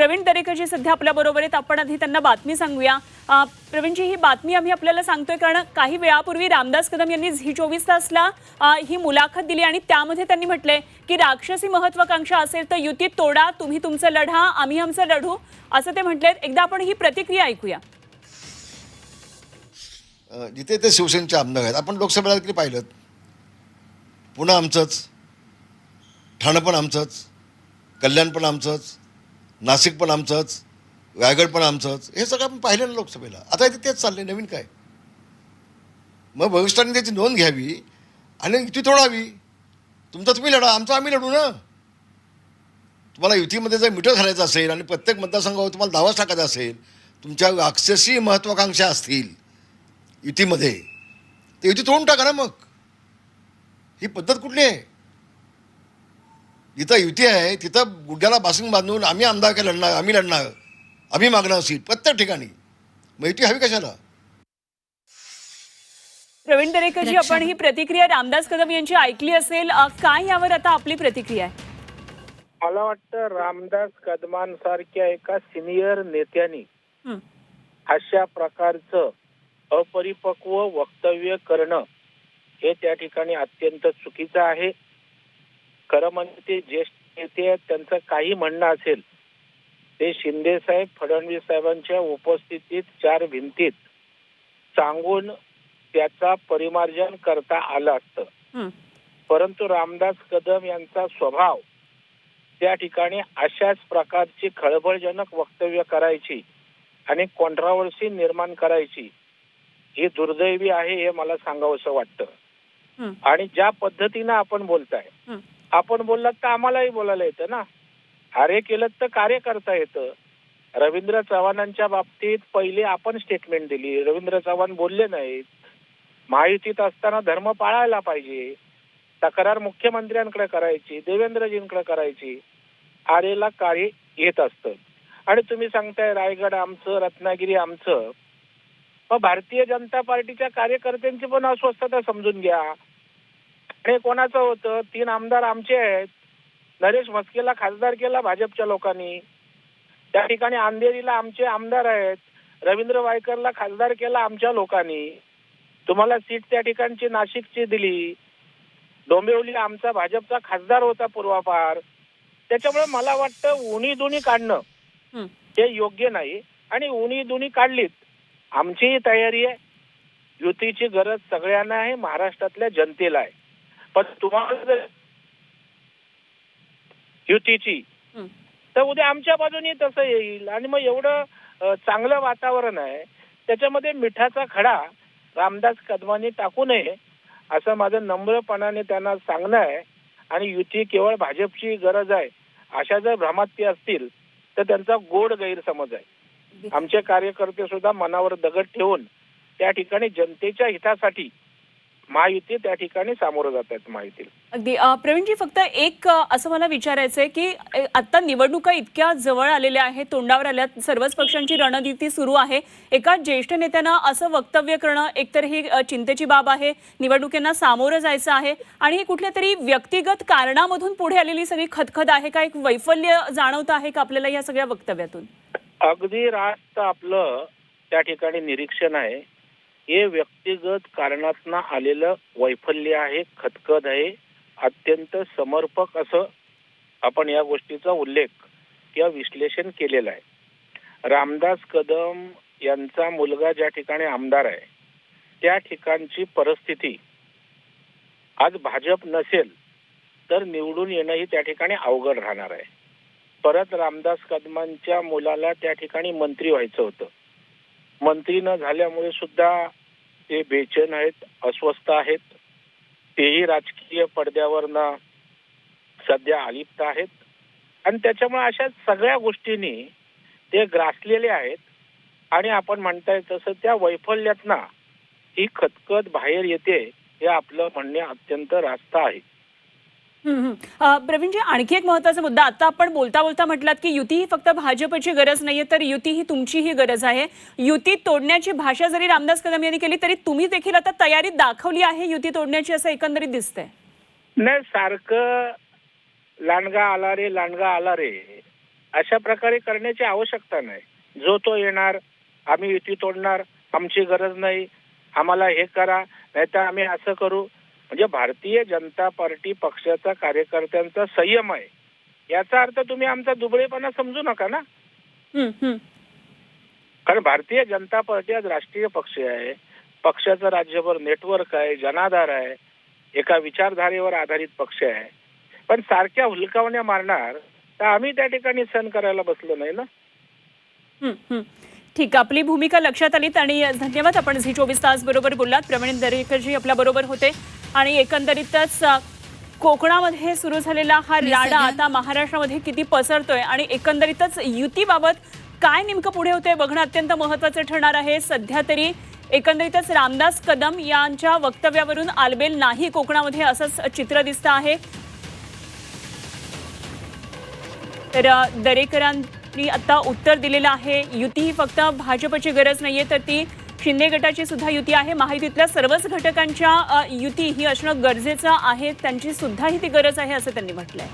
प्रवीण दरेकरजी सध्या आपल्या बरोबर आहेत. आपण आधी त्यांना बातमी सांगूया. प्रवीणजी ही बातमी आम्ही आपल्याला सांगतोय कारण काही वेळापूर्वी रामदास कदम यांनी झी चोवीस तासला ही मुलाखत दिली आणि त्यामध्ये त्यांनी म्हटलंय की राक्षसी महत्वाकांक्षा असेल तर युती तोडा तुम्ही तुमचं लढा आम्ही आमचं लढू. असं ते म्हटलेत. एकदा आपण ही प्रतिक्रिया ऐकूया. जिथे ते शिवसेनेचे आमदार आहेत. आपण लोकसभेला देखील पाहिलं पुन्हा आमचंच ठाणं पण आमचंच कल्याण पण आमचंच नाशिक पण आमचंच रायगड पण आमचंच हे सगळं आपण पाहिलं ना लोकसभेला. आता इथे तेच चाललंय नवीन काय? मग भविष्याने त्याची नोंद घ्यावी आणि युती तोडावी. तुमचा तुम्ही लढा आमचा आम्ही लढू ना. तुम्हाला युतीमध्ये जर मिठं घालायचं असेल आणि प्रत्येक मतदारसंघावर तुम्हाला दावाच टाकायचा असेल तुमच्या राक्षसी महत्त्वाकांक्षा असतील युतीमध्ये. ते युती तोडून टाका ना मग. ही पद्धत कुठली आहे? जिथं युती आहे तिथं गुड्याला बासिंग बांधून आम्ही आमदार काय लढणार आम्ही लढणार आम्ही मागणार सीट प्रत्येक ठिकाणी. मग युती हवी कशाला? प्रवीण दरेकरजी आपण ही प्रतिक्रिया रामदास कदम यांची ऐकली असेल. काय यावर आता आपली प्रतिक्रिया आहे? मला वाटतं रामदास कदमांसारख्या एका सिनियर नेत्यांनी. अशा प्रकारचं अपरिपक्व वक्तव्य करणं हे त्या ठिकाणी अत्यंत चुकीचं आहे. खरं म्हणजे ते ज्येष्ठ नेते आहेत त्यांचं काही म्हणणं असेल ते शिंदे साहेब फडणवीस साहेबांच्या उपस्थितीत चार भिंतीत सांगून त्याचा परिमार्जन करता आलं असतं. परंतु रामदास कदम यांचा स्वभाव त्या ठिकाणी अशाच प्रकारची खळबळजनक वक्तव्य करायची आणि कॉन्ट्रावर्सी निर्माण करायची ही दुर्दैवी आहे हे मला सांगावंसं वाटतं. आणि ज्या पद्धतीनं आपण बोलताय. आपण बोललात तर आम्हालाही बोलायला येतं ना. कार्य केलं तर कार्य करता येतं. रवींद्र चव्हाणांच्या बाबतीत पहिले आपण स्टेटमेंट दिली. रवींद्र चव्हाण बोलले नाहीत. महायुतीत असताना धर्म पाळायला पाहिजे. तक्रार मुख्यमंत्र्यांकडे करायची देवेंद्रजींकडे करायची. आरेला कार्य येत असतं. आणि तुम्ही सांगताय रायगड आमचं रत्नागिरी आमचं. मग भारतीय जनता पार्टीच्या कार्यकर्त्यांची पण अस्वस्थता समजून घ्या. हे कोणाचं होतं? तीन आमदार आमचे आहेत. नरेश म्हस्केला खासदार केला भाजपच्या लोकांनी. त्या ठिकाणी अंधेरीला आमचे आमदार आहेत. रवींद्र वायकरला खासदार केला आमच्या लोकांनी. तुम्हाला सीट त्या ठिकाणची नाशिकची दिली. डोंबिवली आमचा भाजपचा खासदार होता पूर्वापार. त्याच्यामुळे मला वाटतं उणी दुनी काढणं हं. हे योग्य नाही. आणि उणी दुनी काढलीत. आमचीही तयारी आहे. युतीची गरज सगळ्यांना आहे. महाराष्ट्रातल्या जनतेला आहे. पण तुम्हाला जर युतीची. तर उद्या आमच्या बाजूने तसं येईल. आणि मग एवढं चांगलं वातावरण आहे त्याच्यामध्ये मिठाचा खडा रामदास कदमांनी टाकू नये असं माझं नम्रपणाने त्यांना सांगणं आहे. आणि युती केवळ भाजपची गरज आहे. अशा जर भ्रमात ते असतील तर त्यांचा गोड गैरसमज आहे. आमचे कार्यकर्ते सुद्धा मनावर दगड ठेवून त्या ठिकाणी जनतेच्या हितासाठी महायुती त्या ठिकाणी सामोरं जात आहेत महायुतीला. अगदी प्रवीणजी फक्त एक असं मला विचारायचं आहे की आता निवडणुका इतक्या जवळ आलेल्या आहेत तोंडावर आल्यात सर्वच पक्षांची रणनीती सुरू आहे. एका ज्येष्ठ नेत्यानं असं वक्तव्य करणं एकतर ही चिंतेची बाब आहे निवडणुकींना सामोरं जायचं आहे आणि ही कुठल्या तरी व्यक्तिगत कारणामधून पुढे आलेली सगळी खतखत आहे का? एक वैफल्य जाणवतं आहे का आपल्याला या सगळ्या वक्तव्यातून? अगदी रास्त आपलं त्या ठिकाणी निरीक्षण आहे. हे व्यक्तिगत कारणातनं आलेलं वैफल्य आहे खतखत आहे. अत्यंत समर्पक असं आपण या गोष्टीचा उल्लेख किंवा विश्लेषण केलेलं आहे. रामदास कदम यांचा मुलगा ज्या ठिकाणी आमदार आहे त्या ठिकाणची परिस्थिती आज भाजप नसेल तर निवडून येणंही त्या ठिकाणी अवघड राहणार आहे. परत रामदास कदमांच्या मुलाला त्या ठिकाणी मंत्री व्हायचं होतं. मंत्री न झाल्यामुळे सुद्धा ते बेचैन आहेत अस्वस्थ आहेत. तेही राजकीय पडद्यावरनं सध्या अलिप्त आहेत. आणि त्याच्यामुळे अशा सगळ्या गोष्टींनी ते ग्रासलेले आहेत. आणि आपण म्हणताय तसं त्या वैफल्यातना ही खतखत बाहेर येते हे आपलं म्हणणे अत्यंत रास्त आहे. प्रवीणजी आणखी एक महत्त्वाचा मुद्दा. आता आपण बोलता बोलता म्हटलात की युती ही फक्त भाजपची गरज नाहीये तर युती ही तुमचीही गरज आहे. युती तोडण्याची भाषा जरी रामदास कदम यांनी केली तरी तुम्ही देखील आता तयारी दाखवली आहे युती तोडण्याची असं एकंदरीत दिसतंय. नाही सारखं लांडगा आला रे लांडगा आला रे. अशा प्रकारे करण्याची आवश्यकता नाही. जो तो येणार आम्ही युती तोडणार आमची गरज नाही आम्हाला हे करा नाहीतर आम्ही असं करू म्हणजे भारतीय जनता पार्टी पक्षाचा कार्यकर्त्यांचा संयम आहे. याचा अर्थ तुम्ही आमचा दुबळेपणा समजू नका ना. कारण भारतीय जनता पार्टी आज राष्ट्रीय पक्ष आहे. पक्षाचं राज्यभर नेटवर्क आहे जनाधार आहे. एका विचारधारेवर आधारित पक्ष आहे. पण सारख्या हुलकावण्या मारणार तर आम्ही त्या ठिकाणी सण करायला बसलो नाही ना. ठीक आपली भूमिका लक्षात आलीत आणि धन्यवाद. आपण झी चोवीस तास बरोबर बोललात. प्रवीण दरेकरजी आपल्या बरोबर होते. आणि एकंदरीतच कोकणामध्ये सुरू झालेला हा राडा सगळ्या- आता महाराष्ट्रामध्ये किती पसरतोय आणि एकंदरीतच युतीबाबत काय नेमकं पुढे होतंय बघणं अत्यंत महत्वाचं ठरणार आहे. सध्या तरी एकंदरीतच रामदास कदम यांच्या वक्तव्यावरून आलबेल नाही कोकणामध्ये असंच चित्र दिसतं आहे. तर दरेकरांनी आता उत्तर दिलेलं आहे. युती ही फक्त भाजपची गरज नाहीये तर ती शिंदे गटाची सुद्धा युती आहे. महायुतीतल्या सर्वच घटकांच्या युती ही असणं गरजेचं आहे. त्यांची सुद्धा ही ती गरज आहे असं त्यांनी म्हटलंय.